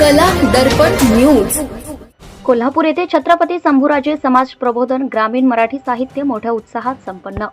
कला दर्पण न्यूज. कोल्हापूर येथे छत्रपती संभूराजे समाज प्रबोधन ग्रामीण मराठी साहित्य मोठ्या उत्साहात संपन्न.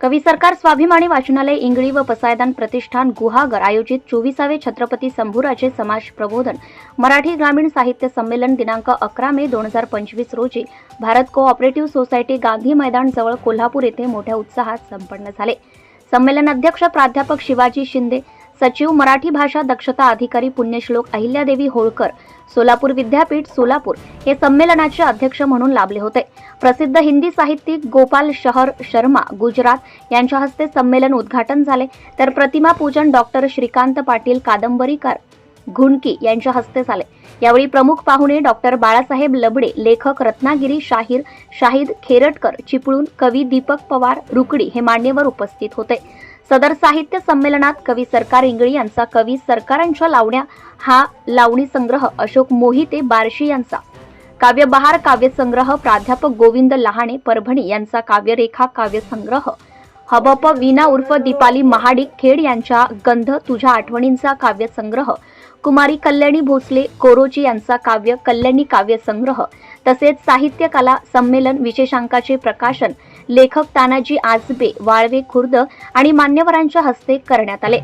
कवी सरकार स्वाभिमानी वाचनालय इंगळी व पसायदान प्रतिष्ठान गुहागर आयोजित चोवीसावे छत्रपती संभूराजे समाज प्रबोधन मराठी ग्रामीण साहित्य संमेलन दिनांक अकरा मे दोन हजार पंचवीस रोजी भारत कोऑपरेटिव्ह सोसायटी गांधी मैदान जवळ कोल्हापूर येथे मोठ्या उत्साहात संपन्न झाले. संमेलन अध्यक्ष प्राध्यापक शिवाजी शिंदे सचिव मराठी भाषा दक्षता अधिकारी पुण्यश्लोक अहिल्यादेवी होळकर सोलापूर विद्यापीठ सोलापूर हे संमेलनाचे अध्यक्ष म्हणून लाभले होते. प्रसिद्ध हिंदी साहित्यिक गोपाल शहर शर्मा गुजरात यांच्या हस्ते संमेलन उद्घाटन झाले. तर प्रतिमा पूजन डॉक्टर श्रीकांत पाटील कादंबरीकार घुणकी यांच्या हस्ते झाले. यावेळी प्रमुख पाहुणे डॉक्टर बाळासाहेब लबडे लेखक रत्नागिरी शाहीर शाहिद खेरटकर चिपळूण कवी दीपक पवार रुकडी हे मान्यवर उपस्थित होते. सदर साहित्य संमेलनात कवी सरकार इंगळी यांचा कवी सरकारांच्या लावण्या हा लावणी संग्रह अशोक मोहिते बारशी यांचा. काव्यबहार काव्यसंग्रह प्राध्यापक गोविंद लहाणे परभणी यांचा काव्यरेखा काव्यसंग्रह हबप वीणा उर्फ दीपाली महाडिक खेड यांच्या गंध तुझ्या आठवणींचा काव्यसंग्रह कुमारी कल्याणी भोसले कोरोची यांचा काव्य कल्याणी काव्यसंग्रह तसेच साहित्य कला संमेलन विशेषांकाचे प्रकाशन. लेखक तानाजी आजबे वाळवे खुर्द आणि मान्यवरांच्या हस्ते करण्यात आले.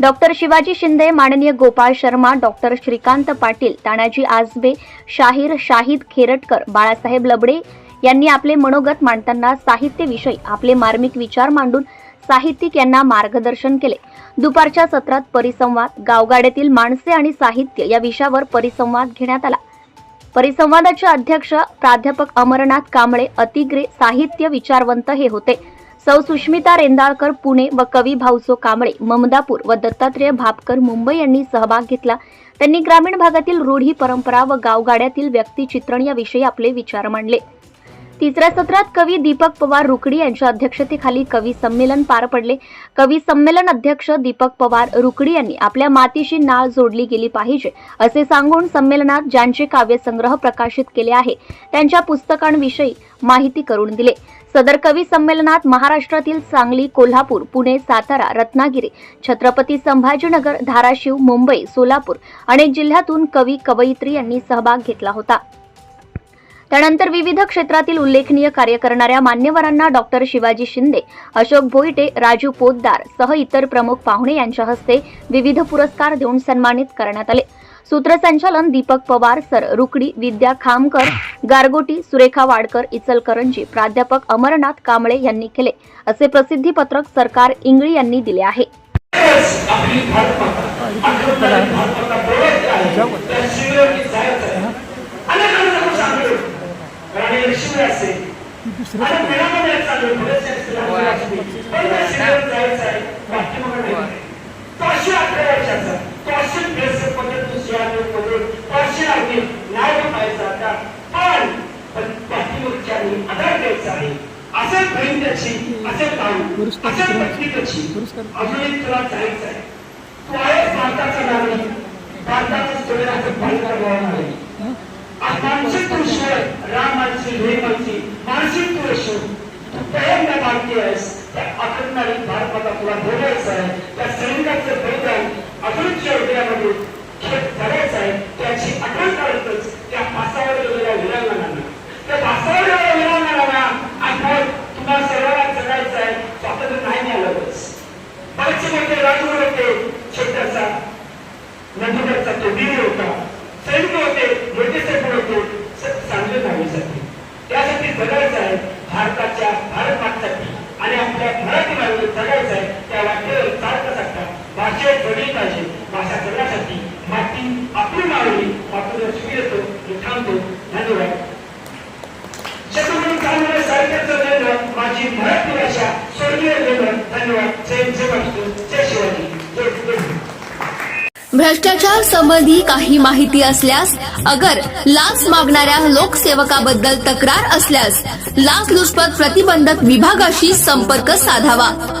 डॉक्टर शिवाजी शिंदे माननीय गोपाळ शर्मा डॉक्टर श्रीकांत पाटील तानाजी आजबे शाहीर शाहिद खेरटकर बाळासाहेब लबडे यांनी आपले मनोगत मांडताना साहित्यविषयी आपले मार्मिक विचार मांडून साहित्यिक यांना मार्गदर्शन केले. दुपारच्या सत्रात परिसंवाद गावगाड्यातील माणसे आणि साहित्य या विषयावर परिसंवाद घेण्यात आला. परिसंवादाचे अध्यक्ष प्राध्यापक अमरनाथ कांबळे अतिग्रे साहित्य विचारवंत हे होते. सौ सुष्मिता रेंदाळकर पुणे व कवी भाऊसो कांबळे ममदापूर व दत्तात्रेय भापकर मुंबई यांनी सहभाग घेतला. त्यांनी ग्रामीण भागातील रूढी परंपरा व गावगाड्यातील व्यक्तिचित्रण याविषयी आपले विचार मांडले. तिसऱ्या सत्रात कवी दीपक पवार रुकडी यांच्या अध्यक्षतेखाली कवी संमेलन पार पडले. कवी संमेलन अध्यक्ष दीपक पवार रुकडी यांनी आपल्या मातीशी नाळ जोडली गेली पाहिजे असे सांगून संमेलनात ज्यांचे काव्यसंग्रह प्रकाशित केले आहे त्यांच्या पुस्तकांविषयी माहिती करून दिले. सदर कवी संमेलनात महाराष्ट्रातील सांगली कोल्हापूर पुणे सातारा रत्नागिरी छत्रपती संभाजीनगर धाराशिव मुंबई सोलापूर अनेक जिल्ह्यातून कवी कवयित्री यांनी सहभाग घेतला होता. त्यानंतर विविध क्षेत्रातील उल्लेखनीय कार्य करणाऱ्या मान्यवरांना डॉक्टर शिवाजी शिंदे अशोक भोईटे राजू पोतदार सह इतर प्रमुख पाहुणे यांच्या हस्ते विविध पुरस्कार देऊन सन्मानित करण्यात आले. सूत्रसंचालन दीपक पवार सर रुकडी विद्या खामकर गारगोटी सुरेखा वाडकर इचलकरंजी प्राध्यापक अमरनाथ कांबळे यांनी केले. असे प्रसिद्धी पत्रक सरकार इंगळी यांनी दिले आहे आपली भारतमाता आक्रमणारी भारतमाता बोलत आहे त्या शिबिरावरती जायचं आहे अनेक अनेक सांगतो राणी लक्ष्मी असते आणि मेळामध्ये चालू बरेचसे शिबिरावर असते. पण त्या शिबिरावर जायचं आहे पाठीमागे नाही. तो अशी अठरा वर्षाचा तो अशी बेसर पद्धत शिवाजी करून तो अशी लागली न्याय पाहायचा आता पण पण पाठीमागच्यानी आधार द्यायचा आहे असेल बहीण त्याची असेल भाऊ असेल पत्नी त्याची अजूनही तुला जायचं आहे तू आहेस भारताचा नागरिक. आता भारतमाता बोलायचा बोलायचं आहे. त्या सैनिकाचं बलिदान अजूनच्या हृदयामध्ये खेळ करायचं आहे. त्याची आठवण भाषा पाहिजे भाषा करण्यासाठी माती आपली मागणी आपण शिबिर येतो मी थांबतो. धन्यवाद. छत्रपती चांगलं साहित्याचं देणं माझी मराठी भाषा स्वर्गीय धन्यवाद. जय जय महाराष्ट्र. जय शिवाजी. जय जय भ्रष्टाचार संबंधी काही माहिती असल्यास अगर लाच मागणाऱ्या लोकसेवकाबद्दल तक्रार असल्यास लाच लुचपत प्रतिबंधक विभागाशी संपर्क साधावा.